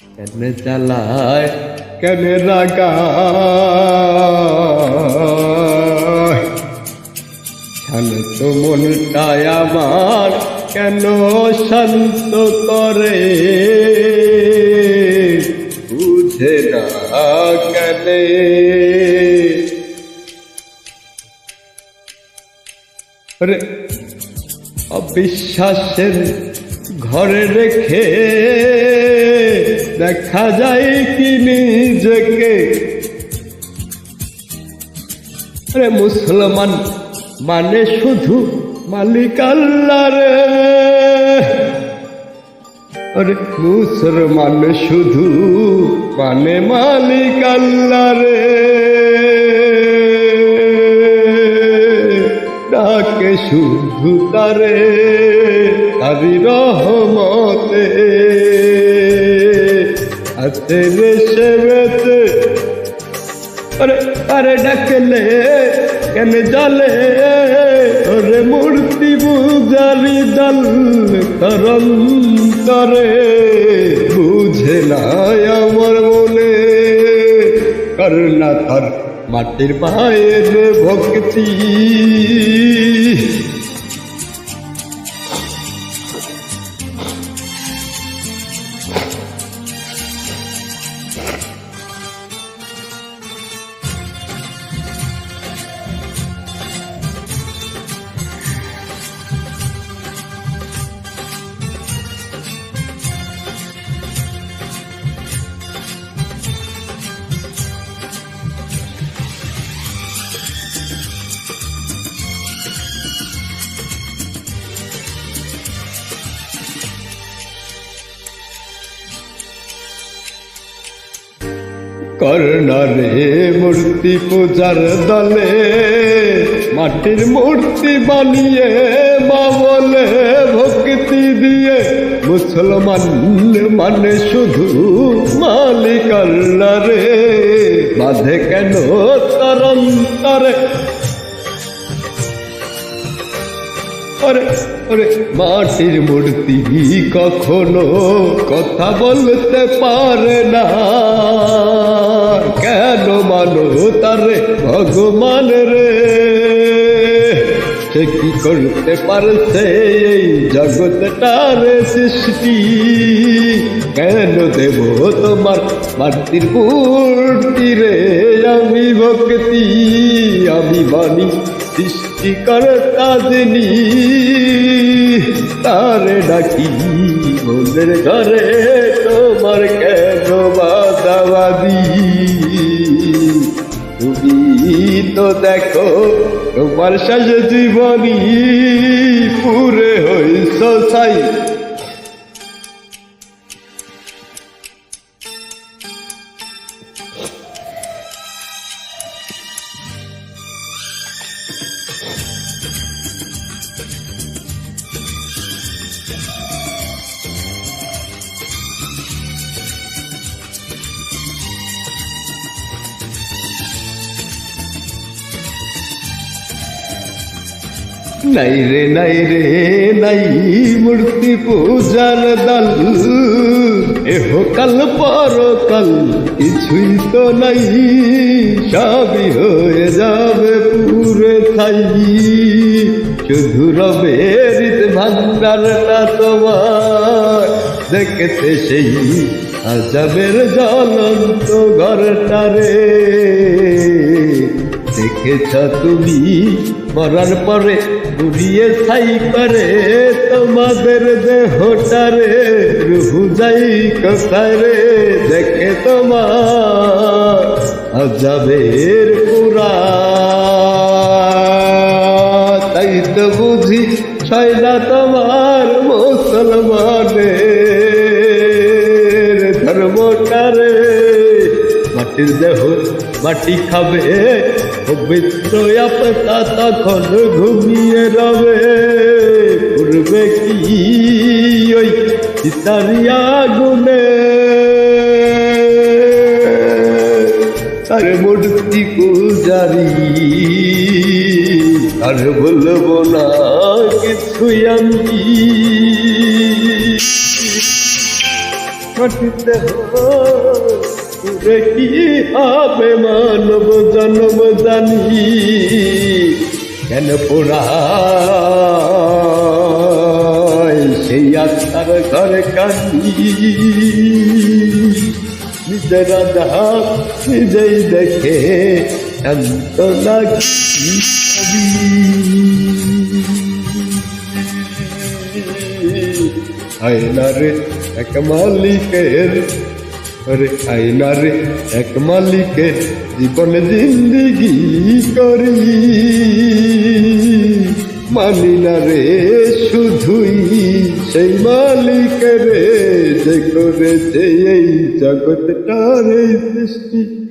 কেন চালায় কেন রাগা শান্ত মনটায় আমার কেন শান্ত করে? বুঝে না কেন অবিশ্বাসের ঘরে রেখে দেখা যায় কি নিজেকে? আরে মুসলমান মানে শুধু মালিক আল্লাহ রে। আরে মুসলমান শুধু মানে মালিক আল্লাহ রে। ডাকে শুধু তারে তারি রহমতে। রে সেবেতে আরে আরে ডাকলে, কেন জলে? ওরে মূর্তি বুজারি দল করম করে। বুঝে না আমার মনে। করুণা তার মাটির পায়ের ভক্তি? কর্ণরে মূর্তি পূজার দলে, মাটির মূর্তি বানিয়ে বাবলে ভক্তি দিয়ে। মুসলমান মানে শুধু মালিক আল্লাহ রে বাঁধে কেন তরন্তরে? ওরে ওরে মাটির মূর্তি কখনো কথা বলতে পারে না। ভগবান রে। সে কি করতে পারছে এই জগৎটার সৃষ্টি? কেন দেব তোমার মাটির মূর্তি রে? আমি ভক্তি, আমি বাণী সৃষ্টি করতা যিনি। তারে ডাকি মনের ঘরে, তোমার কেন বাদাবাদি তুমি তো দেখো তোমার শেষ জীবনী পুরে হইস সাই নাই রে নাই রে, নাই মূর্তি পূজার দল। এহ কাল পর কাল কিছুই তো নাই, সবই হয়ে যাবে পুরে থাই শুধু রবে রীত ভান্ডারটা তোমার দেখতে সেই আজাবের জ্বলন্ত ঘরটারে দেখেছ তুমি মরার পরে উড়িয়ে ছাই করে তোমাদের দেহটারে রুহু যাই কোথায় রে দেখে তোমার আজাবের পুরা। তাই তো বুঝি ছয় না তোমার মুসলমানের ধর্মটারে মাটির দেহ মাটি খাবে পবিত্র আপতা তখন ঘুমিয়ে রবে করবে কি ওই চিতারিয়া গুনে তার মূর্তি পূজারি আর বলব না কিছুই আমি। কি হবে মানব পোড়ায় সেই আত্মার ঘরে কান্দি। নিজেরা দেখে শান্ত লাগি। আয়নারে এক মালিকের। আরে আয়নারে এক মালিকের জীবন জিন্দিগি করি। মানি না রে শুধুই সেই মালিকের যে করেছে এই জগৎটার এই সৃষ্টি।